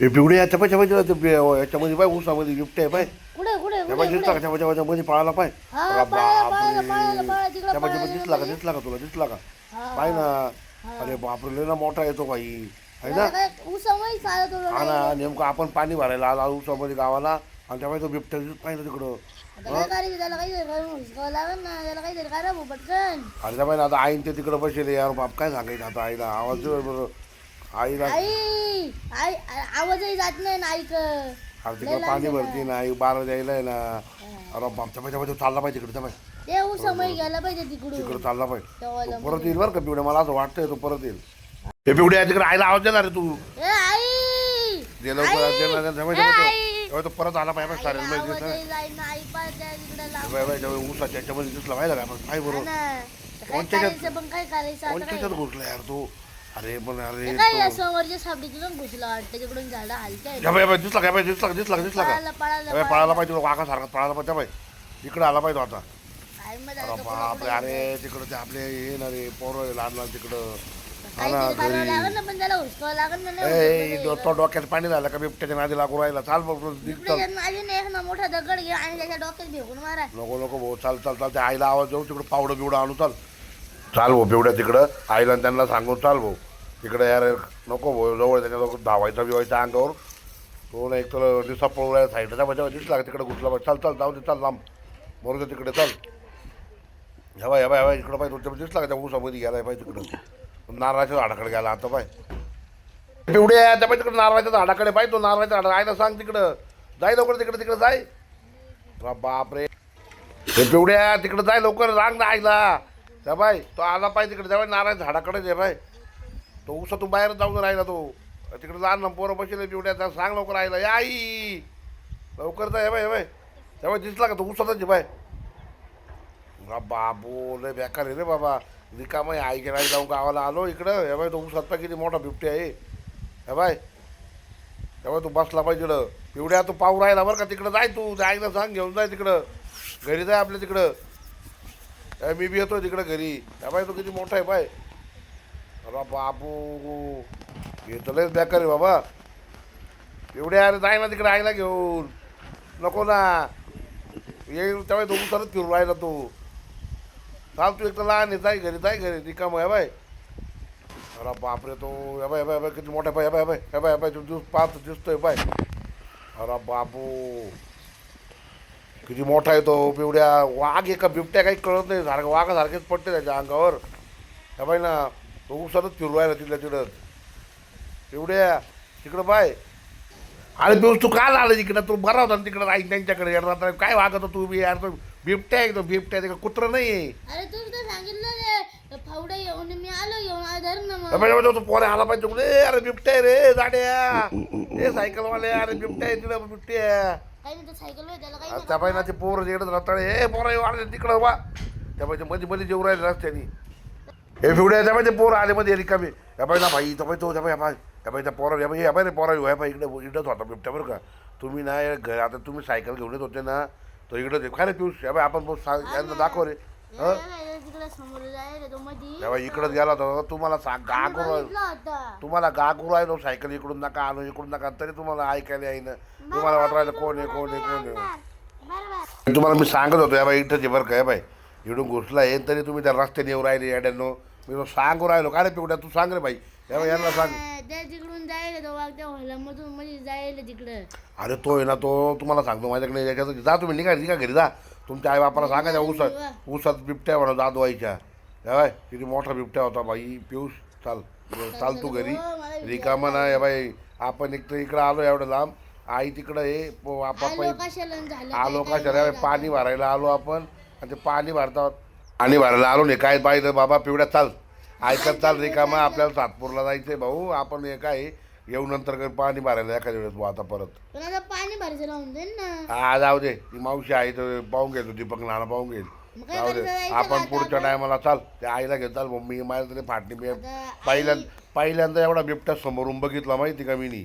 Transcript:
हे पिवडे याच्या पाय याच्यामध्ये पाय ऊसामध्ये बिबटे आहे पाय. कुठे कुठे कुठे दिसला का पायमध्ये पळाला पाय. हा, अरे पळाला, बापरे. पळाला, पळाला, पळाला, तिकडं त्या पाय पळाला, दिसला का दिसला का तुला दिसला का? पाय ना. अरे बापरे लय ना मोठा येतो बाई. आहे ना? चालत होतं हा. ना नेमकं आपण पाणी भरायला आला ऊसामध्ये गावाला आणि त्या तो बिबट्या दिसत पाहिजे तिकडं. आता काय करायचं त्याला काहीतरी करून हुसकावं लागेल ना त्याला काहीतरी करा भाऊ पटकन. अरे त्या पाहिजे आता आईन ते तिकडं बसले यार बाप काय सांगायचं आता आईला? आवाज दे बरं आई आई आ- आवाजही जात नाही ना ऐक अरे तिकडं पाणी भरते ना आई बारा द्यायला आहे ना. अरे बाप त्या पाहिजे चालला पाहिजे तिकडे पाय ते ऊसामध्ये गेला पाहिजे तिकडून. तिकडं चालला पाहिजे. तेव्हा परत येईल बरं का पिवड्या? मला असं वाटतंय तो परत येईल. हे पिवड्या तिकडे आईला आवाज देणार रे तू. ए आई! लवकर आई! ना, आई! तो परत आला पाहिजे सारे आईला आवाजही जाईना, आई पाहते तिकडे लांब. ऊसाच्या याच्यामध्ये दिसला पाहिजे का काय हा बरोबर ना. तर काय कोणत्या करायचं पण काय करायचं? आता कोणत्या काय? घुसला यार तू? अरे पण अरे ते काय या समोरच्या घुसला वाटतं झाडं हलते दिसला बाई, दिसला दिसला दिसला का? पळाला पाहिजे वाघा सारखा पळाला पाहिजे. बाई इकडे आला पाहिजे तो आता. काय अरे बापरे अरे तिकडं ते आपले हे ना रे पोरं लहान लहान तिकडं. हा ना काहीतरी करावं घरी. लागेल ना पण त्याला हुसकावं लागेल ना नाही ए तो डोक्यात पाणी झालं का? बिबट्याच्या नादी लागू राहिला. चाल बघ तर माझी नाही एक ना मोठा दगड घे आणि त्याच्या डोक्यात भेकून मारा. नको नको भाऊ चाल चाल चाल. त्या आईला आवाज देऊ तिकडं पावडं बिवडं आणू चाल. चाल भाऊ बिवड्या तिकडं. आईला आणि त्यांना सांगून चाल भाऊ. तिकडे यार नको भाऊ जवळ त्याच्या लोक धावायचा बिवायचा अंगावर. तो ना एक तर दिसा पळवला साईडला साईडचा माझ्या दिसला का तिकडे घुसला पाहिजे चाल चाल जाऊ दे चाल लांब. बरोबर तिकडे चाल. ह्या बाय ह्या बाय इकडं पाहिजे तुमच्या दिसला का ऊसामध्ये गेला पाहिजे तिकडं? नारळाच्या झाडाकडे गेला आता पाय. पिवड्या त्या पाहिजे तिकडे नारळाच्या झाडाकडे पाहिजे तो नारळाच्या झाडा आईला सांग तिकडं. जाय लवकर तिकडे तिकडे जाय. बापरे. हे पिवड्या तिकडे जाय लवकर रांग ना आईला. त्या बाय तो आला पाहिजे तिकडे त्या नारळाच्या झाडाकडे दे बाय तो उसा तू बाहेर जाऊन राहिला तो. तिकडे जा ना पोरं बसले पिवड्या सांग लवकर आईला या आई लवकर जा हे बाय हे बाय त्या दिसला का तो उसातच बाय. रा बाबू लय बेकार आहे रे बाबा. रिकाम आहे आई नाही जाऊन गावाला आलो इकडं. हे बाय तो उसात किती मोठा बिबटी आहे. हे बाय. तेव्हा तू बसला पाहिजे तिकडं. पिवड्या तू पाहू राहिला बरं का तिकडं जाय तू. त्या आईला सांग घेऊन जाय तिकडं. घरी जाय आपल्या तिकडं. मी बी येतो तिकडं घरी. त्या बाय तू किती मोठा आहे बाय. अरे बाबू हे तर लयच बेकार आहे बाबा. एवढ्या अरे जाय ना तिकडे आईला घेऊन. नको ना. येईल तेव्हा दोन उचलत फिरून राहिला तू. चाल तू एक तर लहान आहे जाय घरी जाय घरी रिकाम आहे बाय. अरे बापरे तो या बाय बाय बाय किती मोठा bye bye bye bye bye तू दिवस पाहतो दिसतोय बाय. अरे बाबू किती मोठा आहे तो पिवड्या वाघ एका बिबट्या काही कळत नाही सारखं वाघासारखेच पडते त्याच्या अंगावर. या बाय ना तो उसरच फिरू राहिला तिथल्या तिथं. पिवड्या तिकडं बाय अरे पिऊस तू का आला तिकडं तू बरा होता ना तिकडं राहील त्यांच्याकडे. येणार काय वागत तू बी? यार तो बिबट्या आहे तो बिबट्या आहे, कुत्रं नाही अरे तू तर सांगितलं फावडे मी आलो घेऊन ना तो पोरे आला पाहिजे तिकडे. ए, अरे बिबट्या आहे रे जाड्या. ए सायकलवाले अरे बिबट्या आहे तिकडे बिबट्या. त्या बाईना ते पोर तिकडे रताळे. ए पोरं वाढले तिकडं बा त्या बाईच्या मध्ये मध्ये जेव राहिले रस्त्यानी. हे बिवड्या त्या ते पोरं आले मध्ये रिकामे या बाई ना भाई बाई तो त्या या बाई त्या पोरं या बाई या बाई रे पोरं या बाई इकडे इकडंच होता बिबट्या बरं का तुम्ही ना हे घर आता तुम्ही सायकल घेऊन येत होते ना तो इकडं काय रे पिऊस या आपण सा- दाखव रे हं तो बाई इकडंच गेला होता तुम्हाला सांग गागूर तुम्हाला गागू राहिलो सायकल इकडून नका आणू इकडून नका तरी तुम्हाला ऐकायला येईन तुम्हाला वाटू राहिलं कोण आहे कोण आहे कोण आहे तुम्हाला मी सांगत होतो या बाई इथंच आहे बरं का या बाई इकडून घुसला आहे तरी तुम्ही त्या रस्त्याने येऊ राहिले याड्यानो. मी सांगू राहिलो काय रे पिवड्या तू सांग रे बाई. यांना सांग. त्या तिकडून जायला तो जायला तिकडं. अरे तो आहे ना तो तुम्हाला सांगतो माझ्याकडे याच्यात जा तुम्ही निघा निघा घरी जा. तुमच्या आई बापाला सांगा त्या ऊसात ऊसात बिबट्या म्हणा जादू आईच्या बाय किती मोठा बिबट्या होता बाई पिऊस. चाल चाल तू घरी. रिकामा ना या बाई. आपण एक तर इकडं आलो एवढं लांब. आई तिकडं प- आपा आलो पै कशाला झालं आलो का शर्या पाणी भरायला आलो आपण. आणि ते पाणी भरतात. पाणी भरायला आलो नाही. काय पाहिजे? बाबा पिवड्या चाल. ऐकत चाल रिकामा आपल्याला सातपूरला जायचंय भाऊ. आपण हे काय येऊ नंतर काही पाणी भरायला एखाद्या वेळेस भाऊ आता परत. पण आता पाणी भरायचं राहून दे ना. हा जाऊ दे. ती मावशी आहे तर पाहून घेतो. दीपक नाना पाहून घेईल. मग काय जाऊ दे. करायचं? आपण पुढच्या? टायमाला चाल. त्या आईला घेत चाल. मम्मी माझ्या तरी फाटणी आता पहिल्यांदा पहिल्यांदा एवढा बिबट्या समोरून बघितला माहिती का मी नी